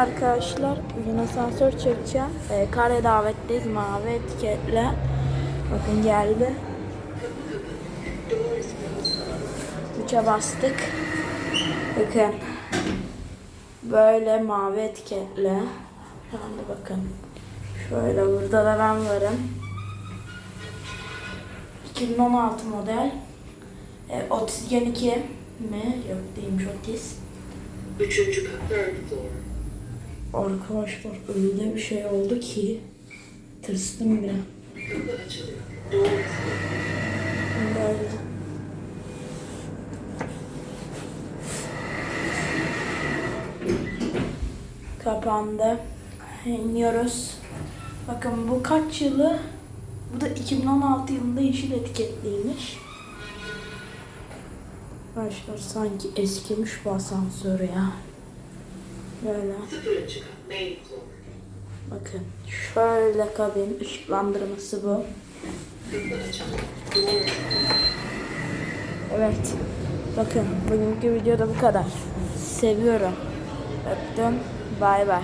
Arkadaşlar bugün asansör çekeceğim. Ee, kare davetteyiz mavi etiketle. Bakın geldi. Üçe bastık. Bakın. Böyle mavi etiketle. Şimdi bakın. Şöyle burada da ben varım. 2016 model. E, Otisgen 2 mi? Yok değilmiş Otis. Üçüncü kat, third floor. Arkadaşlar öyle bir şey oldu ki tırstım bile. Böyle. Kapandı. İniyoruz. Bakın bu kaç yılı? Bu da 2016 yılında yeşil etiketliymiş. Arkadaşlar sanki eskimiş bu asansör ya. Böyle. Bakın şöyle kabin ışıklandırması bu. Evet. Bakın bugünkü videoda bu kadar. Seviyorum. Öptüm. Bay bay.